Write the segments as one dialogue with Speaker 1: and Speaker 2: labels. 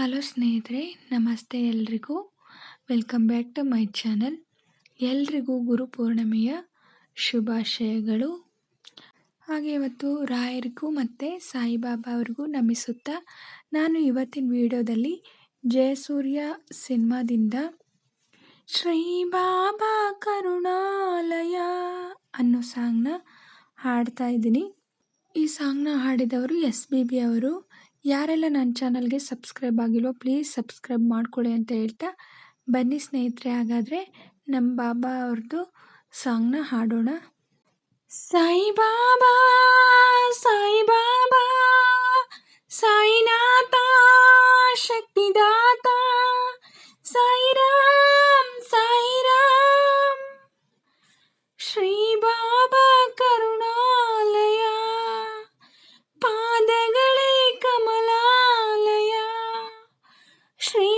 Speaker 1: Hello ಸ್ನೇಹಿತರೆ, ನಮಸ್ತೆ ಎಲ್ರಿಗೂ. Welcome back to my channel ಎಲ್ರಿಗೂ ಗುರು ಪೂರ್ಣಿಮೆಯ ಶುಭಾಶಯಗಳು. ಹಾಗೆ ಇವತ್ತು ರಾಯರಿಗೂ ಮತ್ತು ಸಾಯಿಬಾಬಾ ಅವ್ರಿಗೂ ನಮಿಸುತ್ತಾ ನಾನು ಇವತ್ತಿನ ವಿಡಿಯೋದಲ್ಲಿ ಜಯಸೂರ್ಯ ಸಿನಿಮಾದಿಂದ ಶ್ರೀ ಬಾಬಾ ಕರುಣಾಲಯ ಅನ್ನೋ ಸಾಂಗ್ನ ಹಾಡ್ತಾ ಇದ್ದೀನಿ. ಈ ಸಾಂಗ್ನ ಹಾಡಿದವರು ಎಸ್ ಬಿ ಬಿ ಅವರು ಯಾರೆಲ್ಲ ನನ್ನ ಚಾನಲ್ಗೆ ಸಬ್ಸ್ಕ್ರೈಬ್ ಆಗಿಲ್ವೋ ಪ್ಲೀಸ್ ಸಬ್ಸ್ಕ್ರೈಬ್ ಮಾಡ್ಕೊಳ್ಳಿ ಅಂತ ಹೇಳ್ತಾ ಬನ್ನಿ ಸ್ನೇಹಿತರೆ, ಹಾಗಾದರೆ ನಮ್ಮ ಬಾಬಾ ಅವ್ರದ್ದು ಸಾಂಗ್ನ ಹಾಡೋಣ. ಸಾಯಿ ಬಾಬಾ ಸಾಯಿ ಬಾಬಾ ಸಾಯಿನಾಥ, ಶಕ್ತಿದಾತ ಸಾಯಿರಾಮ್ ಸಾಯಿರಾಮ್ ಶ್ರೀ ಬಾಬಾ ಕರುಣಾಲಯ ಪಾದಗಳೇ ಕಮಲಾಲಯ ಶ್ರೀ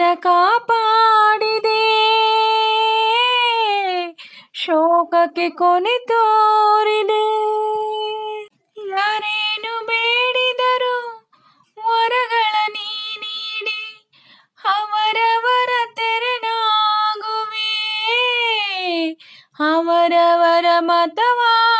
Speaker 1: ಕಂದನ ಕಾಪಾಡಿದೆ. ಶೋಕಕ್ಕೆ ಕೊನೆ ತೋರಿದೆ. ಯಾರೇನು ಬೇಡಿದರು ವರಗಳ ನೀ ನೀಡಿ ಅವರವರ ತೆರನಾಗುವೆ. ಅವರವರ ಮತವಾಗುವೆ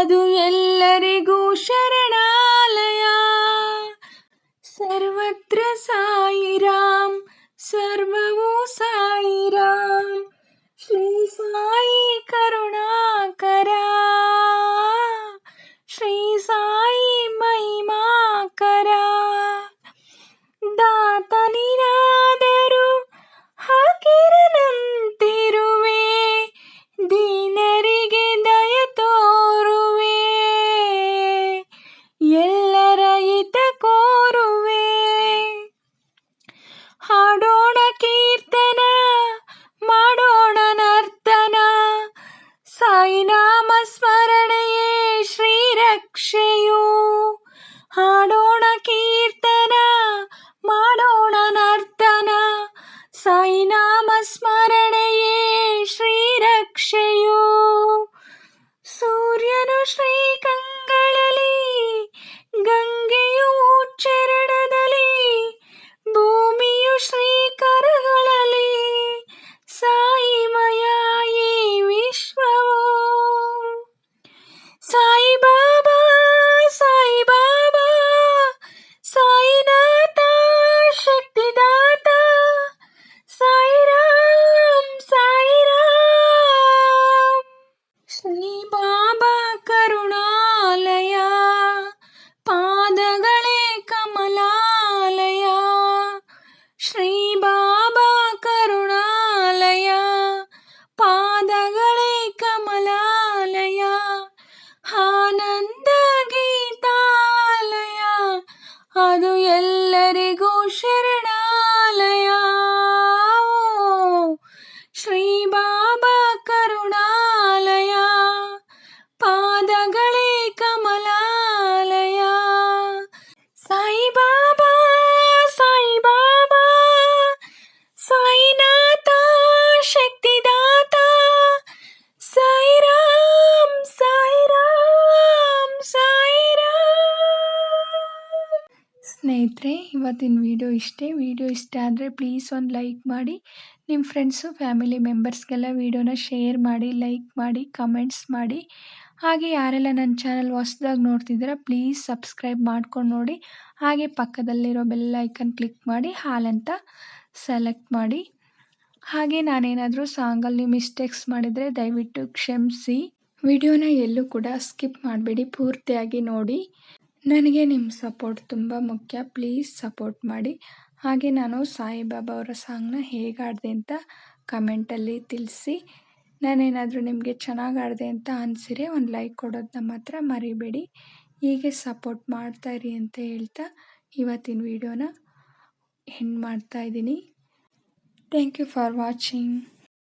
Speaker 1: ಅದು ಎಲ್ಲರಿಗೂ ಶರಣಾಲಯ ಸರ್ವತ್ರ ಸಾಯಿರಾಮ್ ಸರ್ವವು ಸಾಯಿರಾಮ್ ಶ್ರೀ ಸಾಯಿ ಕರುಣಾಕರ ಶ್ರೀ ಸಾಯಿ ಮಹಿಮಾಕರ ದಾತನಿನಾದರೂ ಸ್ನೇಹಿತರೆ ಇವತ್ತಿನ ವಿಡಿಯೋ ಇಷ್ಟೇ. ವಿಡಿಯೋ ಇಷ್ಟ ಆದರೆ ಪ್ಲೀಸ್ ಒಂದು ಲೈಕ್ ಮಾಡಿ. ನಿಮ್ಮ ಫ್ರೆಂಡ್ಸು ಫ್ಯಾಮಿಲಿ ಮೆಂಬರ್ಸ್ಗೆಲ್ಲ ವಿಡಿಯೋನ ಶೇರ್ ಮಾಡಿ ಲೈಕ್ ಮಾಡಿ ಕಮೆಂಟ್ಸ್ ಮಾಡಿ. ಹಾಗೆ ಯಾರೆಲ್ಲ ನನ್ನ ಚಾನಲ್ ಹೊಸ್ದಾಗಿ ನೋಡ್ತಿದ್ದೀರಾ ಪ್ಲೀಸ್ ಸಬ್ಸ್ಕ್ರೈಬ್ ಮಾಡ್ಕೊಂಡು ನೋಡಿ. ಹಾಗೆ ಪಕ್ಕದಲ್ಲಿರೋ ಬೆಲ್ ಐಕನ್ ಕ್ಲಿಕ್ ಮಾಡಿ ಹಾಲಂತ ಸೆಲೆಕ್ಟ್ ಮಾಡಿ. ಹಾಗೆ ನಾನೇನಾದರೂ ಸಾಂಗಲ್ಲಿ ಮಿಸ್ಟೇಕ್ಸ್ ಮಾಡಿದರೆ ದಯವಿಟ್ಟು ಕ್ಷಮಿಸಿ. ವಿಡಿಯೋನ ಎಲ್ಲೂ ಕೂಡ ಸ್ಕಿಪ್ ಮಾಡಬೇಡಿ, ಪೂರ್ತಿಯಾಗಿ ನೋಡಿ. ನನಗೆ ನಿಮ್ಮ ಸಪೋರ್ಟ್ ತುಂಬ ಮುಖ್ಯ. ಪ್ಲೀಸ್ ಸಪೋರ್ಟ್ ಮಾಡಿ. ಹಾಗೆ ನಾನು ಸಾಯಿಬಾಬಾ ಅವರ ಸಾಂಗ್ನ ಹೇಗೆ ಆಡಿದೆ ಅಂತ ಕಮೆಂಟಲ್ಲಿ ತಿಳಿಸಿ. ನಾನೇನಾದರೂ ನಿಮಗೆ ಚೆನ್ನಾಗಿ ಆಡಿದೆ ಅಂತ ಅನಿಸಿರೆ ಒಂದು ಲೈಕ್ ಕೊಡೋದನ್ನ ಮಾತ್ರ ಮರಿಬೇಡಿ. ಹೀಗೆ ಸಪೋರ್ಟ್ ಮಾಡ್ತಾ ಇರಿ ಅಂತ ಹೇಳ್ತಾ ಇವತ್ತಿನ ವಿಡಿಯೋನ ಮಾಡ್ತಾ ಮಾಡ್ತಾಯಿದ್ದೀನಿ ಥ್ಯಾಂಕ್ ಯು ಫಾರ್ ವಾಚಿಂಗ್